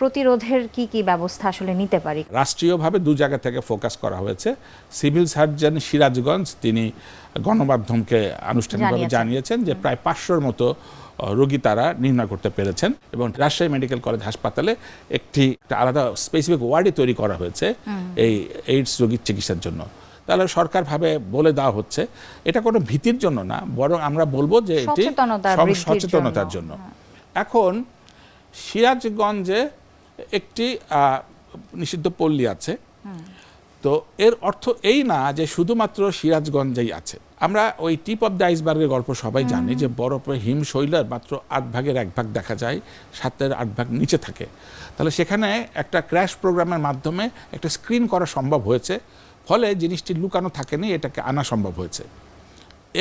প্রতিরোধের কি কি ব্যবস্থা আসলে নিতে পারি? রাষ্ট্রীয়ভাবে দু জায়গা থেকে ফোকাস করা হয়েছে। সিভিল সার্জন সিরাজগঞ্জ তিনি গণমাধ্যমকে আনুষ্ঠানিকভাবে জানিয়েছেন। যে প্রায় পাঁচশোর মতো রোগী তারা নির্ণয় করতে পেরেছেন এবং রাজশাহী মেডিকেল কলেজ হাসপাতালে একটি আলাদা স্পেসিফিক ওয়ার্ডই তৈরি করা হয়েছে এই এইডস রোগীর চিকিৎসার জন্য। তাহলে সরকারভাবে বলে দেওয়া হচ্ছে এটা কোনো ভীতির জন্য না বরং আমরা বলব যে এটি সচেতনতা সচেতনতার। জন্য। এখন সিরাজগঞ্জে একটি নিষিদ্ধ পল্লী আছে। তো এর অর্থ এই না যে শুধুমাত্র সিরাজগঞ্জেই আছে। আমরা ওই টিপ অফ দ্য আইসবার্গের গল্প সবাই জানি যে বরফে হিমশৈলের মাত্র আট ভাগের এক ভাগ দেখা যায় সাতের আট ভাগ নিচে থাকে। তাহলে সেখানে একটা ক্র্যাশ প্রোগ্রামের মাধ্যমে একটা স্ক্রিন করা সম্ভব হয়েছে। ফলে জিনিসটি লুকানো থাকেনি এটাকে আনা সম্ভব হয়েছে।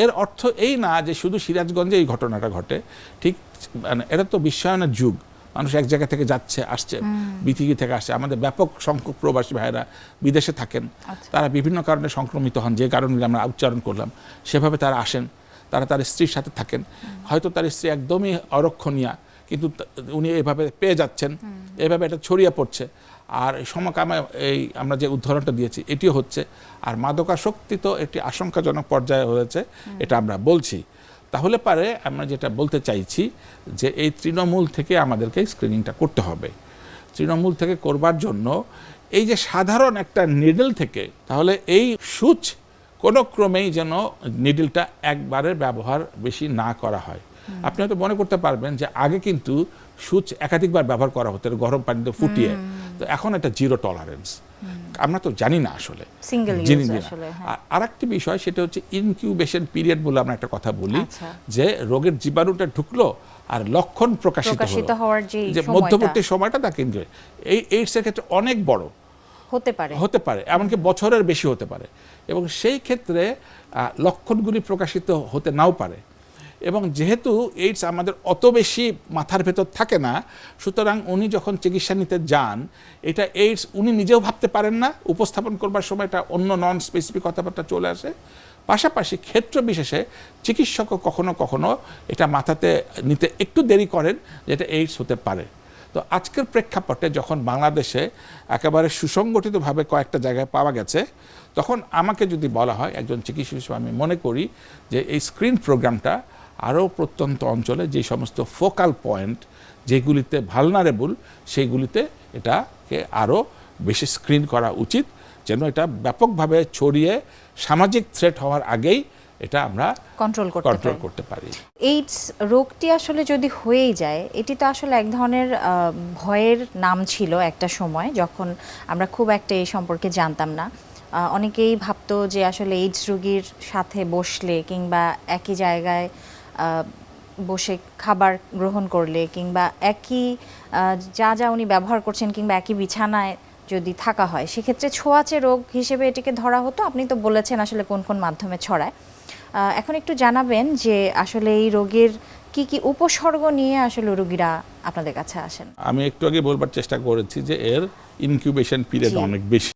এর অর্থ এই না যে শুধু সিরাজগঞ্জে এই ঘটনাটা ঘটে। ঠিক মানে এটা তো বিশ্বায়নের যুগ। মানুষ এক জায়গা থেকে যাচ্ছে আসছে পৃথিবী থেকে আসছে। আমাদের ব্যাপক সংখ্যক প্রবাসী ভাইয়েরা বিদেশে থাকেন। তারা বিভিন্ন কারণে সংক্রমিত হন যে কারণগুলো আমরা উচ্চারণ করলাম। সেভাবে তারা আসেন তারা তার স্ত্রীর সাথে থাকেন। হয়তো তার স্ত্রী একদমই অরক্ষণীয়া কিন্তু উনি এভাবে পেয়ে যাচ্ছেন এভাবে এটা ছড়িয়ে পড়ছে। আর সমকামে এই আমরা যে উদাহরণটা দিয়েছি এটিও হচ্ছে আর মাদকাসক্তি তো একটি আশঙ্কাজনক পর্যায়ে হয়েছে এটা আমরা বলছি। তাহলে পারে আমরা যেটা বলতে চাইছি যে এই তৃণমূল থেকে আমাদেরকে স্ক্রিনিংটা করতে হবে। তৃণমূল থেকে করবার জন্য এই যে সাধারণ একটা নিডল থেকে তাহলে এই সুচ কোনো ক্রমেই যেন নিডলটা একবারের ব্যবহার বেশি না করা হয়। আপনি হয়তো মনে করতে পারবেন যে আগে কিন্তু সুচ একাধিকবার ব্যবহার করা হতো গরম পানিতে ফুটিয়ে। তো এখন এটা জিরো টলারেন্স আমরা তো জানি না আসলে। হ্যাঁ। আর আরেকটি বিষয় সেটা হচ্ছে ইনকিউবেশন পিরিয়ড বলে আমরা একটা কথা বলি আচ্ছা। যে রোগের জীবাণুটা ঢুকলো আর লক্ষণ প্রকাশিত হলো। যে মধ্যবর্তী সময়টা তাকে incubate- এই এইডসের ক্ষেত্রে অনেক বড়। হতে পারে। হতে পারে এমনকি বছরের বেশি হতে পারে। এবং সেই ক্ষেত্রে লক্ষণগুলি প্রকাশিত হতে নাও পারে। এবং যেহেতু এইডস আমাদের অত বেশি মাথার ভেতর থাকে না, সুতরাং উনি যখন চিকিৎসা নিতে যান, এটা এইডস উনি নিজেও ভাবতে পারেন না, উপস্থাপন করবার সময় এটা অন্য নন স্পেসিফিক কথাবার্তা চলে আসে। পাশাপাশি ক্ষেত্র বিশেষে চিকিৎসকও কখনো কখনো এটা মাথাতে নিতে একটু দেরি করেন যে এটা এইডস হতে পারে। তো আজকের প্রেক্ষাপটে যখন বাংলাদেশে একেবারে সুসংগঠিতভাবে কয়েকটা জায়গায় পাওয়া গেছে, তখন আমাকে যদি বলা হয়, একজন চিকিৎসক হিসেবে আমি মনে করি যে এই স্ক্রিন প্রোগ্রামটা আরও প্রত্যন্ত অঞ্চলে যে সমস্ত ফোকাল পয়েন্ট যেগুলিতে ভালনারেবল সেইগুলিতে এটাকে আরও বেশি স্ক্রিন করা উচিত যেন এটা ব্যাপকভাবে ছড়িয়ে সামাজিক থ্রেট হওয়ার আগেই এটা আমরা কন্ট্রোল করতে কন্ট্রোল করতে পারি। এইডস রোগটি আসলে যদি হয়েই যায় এটি তো আসলে এক ধরনের ভয়ের নাম ছিল একটা সময় যখন আমরা খুব একটা এই সম্পর্কে জানতাম না। অনেকেই ভাবতো যে আসলে এইডস রোগীর সাথে বসলে কিংবা একই জায়গায় বসে খাবার গ্রহণ করলে কিংবা একই যা যা উনি ব্যবহার করছেন কিংবা একই বিছানায় যদি থাকা হয় সেক্ষেত্রে ছোঁয়াচে রোগ হিসেবে এটিকে ধরা হতো। আপনি তো বলেছেন আসলে কোন কোন মাধ্যমে ছড়ায়। এখন একটু জানাবেন যে আসলে এই রোগের কি কি উপসর্গ নিয়ে আসলে রোগীরা আপনাদের কাছে আসেন? আমি একটু আগে বলবার চেষ্টা করেছি যে এর ইনকিউবেশন পিরিয়ড অনেক বেশি।